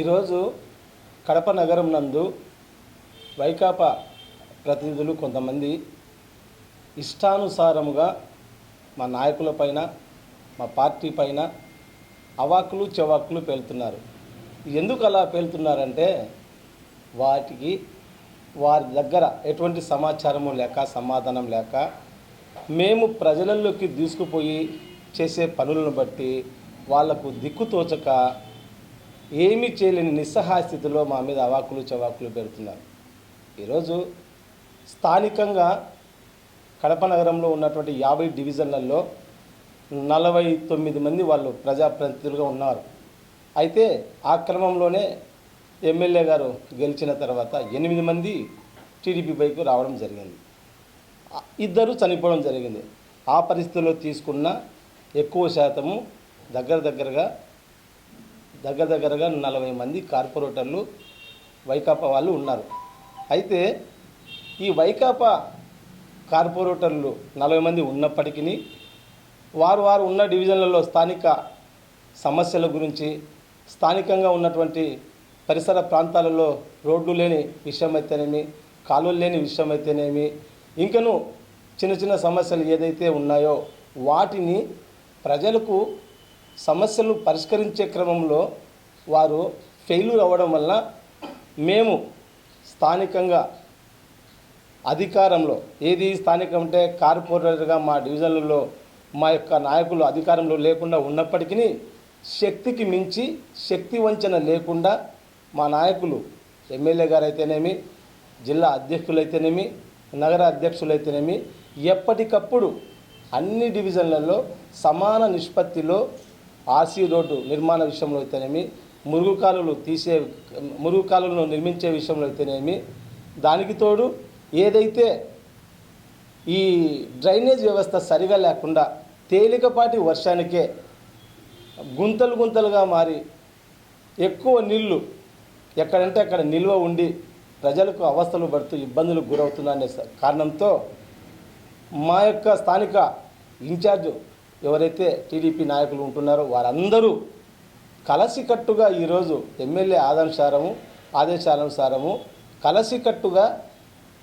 ఈరోజు కడప నగరం నందు వైకాపా ప్రతినిధులు కొంతమంది ఇష్టానుసారముగా మా నాయకుల పైన మా పార్టీ పైన అవాకులు చెవాకులు పేలుతున్నారు. ఎందుకు అలా పేలుతున్నారంటే వాటికి వారి దగ్గర ఎటువంటి సమాచారము లేక సమాధానం లేక మేము ప్రజలలోకి తీసుకుపోయి చేసే పనులను బట్టి వాళ్ళకు దిక్కు తోచక ఏమీ చేయలేని నిస్సహాయ స్థితిలో మా మీద అవాకులు చవాకులు పెడుతున్నారు. ఈరోజు స్థానికంగా కడప నగరంలో ఉన్నటువంటి యాభై డివిజన్లలో నలభై తొమ్మిది మంది వాళ్ళు ప్రజాప్రతినిధులుగా ఉన్నారు. అయితే ఆ క్రమంలోనే ఎమ్మెల్యే గారు గెలిచిన తర్వాత ఎనిమిది మంది టీడీపీ బైకు రావడం జరిగింది. ఇద్దరు చనిపోవడం జరిగింది. ఆ పరిస్థితిలో తీసుకున్న ఎక్కువ శాతము దగ్గర దగ్గరగా దగ్గర దగ్గరగా నలభై మంది కార్పొరేటర్లు వైకాపా వాళ్ళు ఉన్నారు. అయితే ఈ వైకాపా కార్పొరేటర్లు నలభై మంది ఉన్నప్పటికీ వారు వారు ఉన్న డివిజన్లలో స్థానిక సమస్యల గురించి స్థానికంగా ఉన్నటువంటి పరిసర ప్రాంతాలలో రోడ్లు లేని విషయం అయితేనేమి కాలువలు లేని విషయం అయితేనేమి ఇంకను చిన్న చిన్న సమస్యలు ఏదైతే ఉన్నాయో వాటిని ప్రజలకు సమస్యలు పరిష్కరించే క్రమంలో వారు ఫెయిల్యూర్ అవ్వడం వల్ల మేము స్థానికంగా అధికారంలో ఏది స్థానికం అంటే కార్పొరేటర్గా మా డివిజన్లలో మా యొక్క నాయకులు అధికారంలో లేకుండా ఉన్నప్పటికీ శక్తికి మించి శక్తి వంచన లేకుండా మా నాయకులు ఎమ్మెల్యే గారు అయితేనేమి జిల్లా అధ్యక్షులైతేనేమి నగర అధ్యక్షులైతేనేమి ఎప్పటికప్పుడు అన్ని డివిజన్లలో సమాన నిష్పత్తిలో ఆర్సీ రోడ్డు నిర్మాణ విషయంలో అయితేనేమి మురుగు కాలువలు తీసే మురుగు కాలువలను నిర్మించే విషయంలో అయితేనేమి దానికి తోడు ఏదైతే ఈ డ్రైనేజ్ వ్యవస్థ సరిగా లేకుండా తేలికపాటి వర్షానికే గుంతలు గుంతలుగా మారి ఎక్కువ నీళ్ళు ఎక్కడంటే అక్కడ నిల్వ ఉండి ప్రజలకు అవస్థలు పడుతూ ఇబ్బందులకు గురవుతున్నారనే కారణంతో మా యొక్క స్థానిక ఇన్ఛార్జ్ ఎవరైతే టీడీపీ నాయకులు ఉంటున్నారో వారందరూ కలసికట్టుగా ఈరోజు ఎమ్మెల్యే ఆదేశారము ఆదేశానుసారము కలసికట్టుగా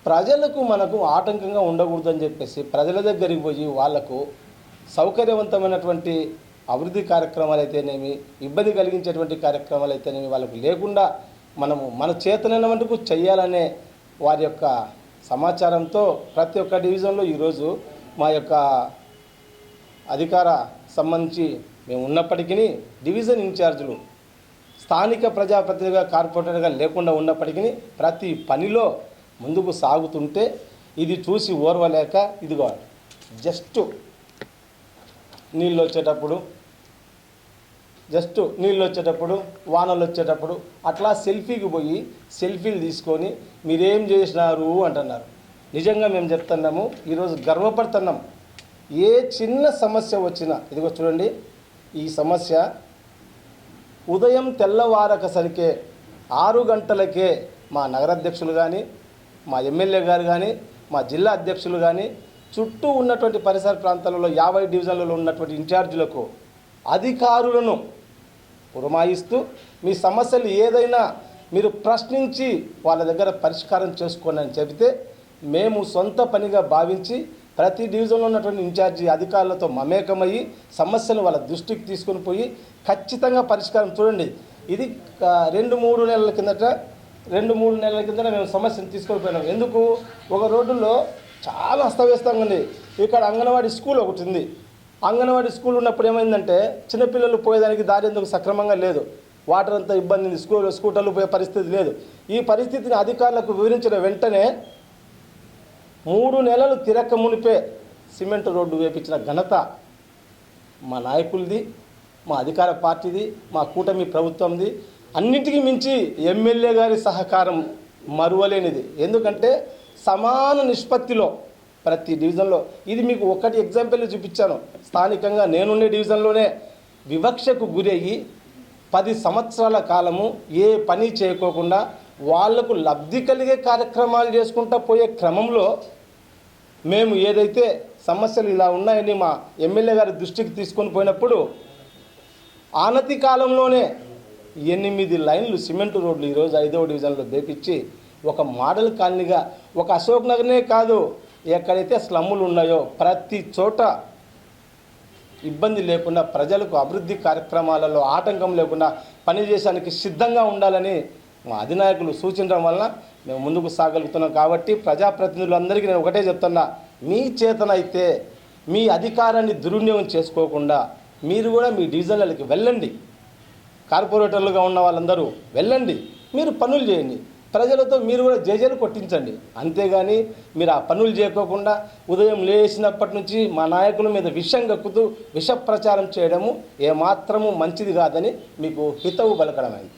ప్రజలకు మనకు ఆటంకంగా ఉండకూడదని చెప్పేసి ప్రజల దగ్గరికి పోయి వాళ్ళకు సౌకర్యవంతమైనటువంటి అభివృద్ధి కార్యక్రమాలు అయితేనేమి ఇబ్బంది కలిగించేటువంటి కార్యక్రమాలు అయితేనేమి వాళ్ళకు లేకుండా మనము మన చేతనైన మటుకు చేయాలనే వారి యొక్క సమాచారంతో ప్రతి ఒక్క డివిజన్లో ఈరోజు మా యొక్క అధికార సంబంధించి మేము ఉన్నప్పటికీ డివిజన్ ఇన్ఛార్జీలు స్థానిక ప్రజాప్రతినిధిగా కార్పొరేటర్గా లేకుండా ఉన్నప్పటికీ ప్రతి పనిలో ముందుకు సాగుతుంటే ఇది చూసి ఓర్వలేక ఇదిగో జస్ట్ నీళ్ళు వచ్చేటప్పుడు జస్ట్ నీళ్ళు వచ్చేటప్పుడు వానలు వచ్చేటప్పుడు అట్లా సెల్ఫీకి పోయి సెల్ఫీలు తీసుకొని మీరేం చేసినారు అంటున్నారు. నిజంగా మేము చెప్తున్నాము ఈరోజు గర్వపడుతున్నాం. ఏ చిన్న సమస్య వచ్చినా ఇదిగో చూడండి ఈ సమస్య ఉదయం తెల్లవారకసరికే ఆరు గంటలకే మా నగరాధ్యక్షులు కానీ మా ఎమ్మెల్యే గారు కానీ మా జిల్లా అధ్యక్షులు కానీ చుట్టూ ఉన్నటువంటి పరిసర ప్రాంతాలలో యాభై డివిజన్లలో ఉన్నటువంటి ఇన్ఛార్జీలకు అధికారులను పురమాయిస్తూ మీ సమస్యలు ఏదైనా మీరు ప్రశ్నించి వాళ్ళ దగ్గర పరిష్కారం చేసుకోండి అని చెబితే మేము సొంత పనిగా భావించి ప్రతి డివిజన్లో ఉన్నటువంటి ఇన్ఛార్జి అధికారులతో మమేకమయ్యి సమస్యలు వాళ్ళ దృష్టికి తీసుకొని పోయి ఖచ్చితంగా పరిష్కారం చూడండి. ఇది రెండు మూడు నెలల కిందట రెండు మూడు నెలల కిందట మేము సమస్యను తీసుకొని పోయినాం. ఎందుకు? ఒక రోడ్డులో చాలా అస్తవ్యస్తంగా ఉంది. ఇక్కడ అంగన్వాడీ స్కూల్ ఒకటి ఉంది. అంగన్వాడీ స్కూల్ ఉన్నప్పుడు ఏమైందంటే చిన్నపిల్లలు పోయేదానికి దారి ఎందుకు సక్రమంగా లేదు? వాటర్ అంతా ఇబ్బంది ఉంది. స్కూల్ స్కూటర్లు పోయే పరిస్థితి లేదు. ఈ పరిస్థితిని అధికారులకు వివరించిన వెంటనే మూడు నెలలు తిరక్క మునిపే సిమెంట్ రోడ్డు వేపించిన ఘనత మా నాయకులది మా అధికార పార్టీది మా కూటమి ప్రభుత్వంది. అన్నింటికి మించి ఎమ్మెల్యే గారి సహకారం మరువలేనిది. ఎందుకంటే సమాన నిష్పత్తిలో ప్రతి డివిజన్లో ఇది మీకు ఒకటి ఎగ్జాంపుల్ చూపించాను. స్థానికంగా నేనుండే డివిజన్లోనే వివక్షకు గురయ్యి పది సంవత్సరాల కాలము ఏ పని చేయకోకుండా వాళ్ళకు లబ్ధి కలిగే కార్యక్రమాలు చేసుకుంటా పోయే క్రమంలో మేము ఏదైతే సమస్యలు ఇలా ఉన్నాయని మా ఎమ్మెల్యే గారి దృష్టికి తీసుకొని పోయినప్పుడు ఆనతి కాలంలోనే ఎనిమిది లైన్లు సిమెంట్ రోడ్లు ఈరోజు ఐదవ డివిజన్లో వేపించి ఒక మోడల్ కాలనీగా ఒక అశోక్ నగర్నే కాదు ఎక్కడైతే స్లమ్ములు ఉన్నాయో ప్రతి చోట ఇబ్బంది లేకుండా ప్రజలకు అభివృద్ధి కార్యక్రమాలలో ఆటంకం లేకుండా పనిచేయడానికి సిద్ధంగా ఉండాలని మా అధినాయకులు సూచించడం వలన మేము ముందుకు సాగలుగుతున్నాం కాబట్టి ప్రజాప్రతినిధులందరికీ నేను ఒకటే చెప్తున్నా మీ చేతనైతే మీ అధికారాన్ని దుర్వినియోగం చేసుకోకుండా మీరు కూడా మీ డివిజన్లకి వెళ్ళండి. కార్పొరేటర్లుగా ఉన్న వాళ్ళందరూ వెళ్ళండి మీరు పనులు చేయండి. ప్రజలతో మీరు కూడా జేజేలు కొట్టించండి. అంతేగాని మీరు ఆ పనులు చేయకోకుండా ఉదయం లేచినప్పటి నుంచి మా నాయకుల మీద విషం గక్కుతూ విష ప్రచారం చేయడము ఏమాత్రము మంచిది కాదని మీకు హితవు పలకడమైంది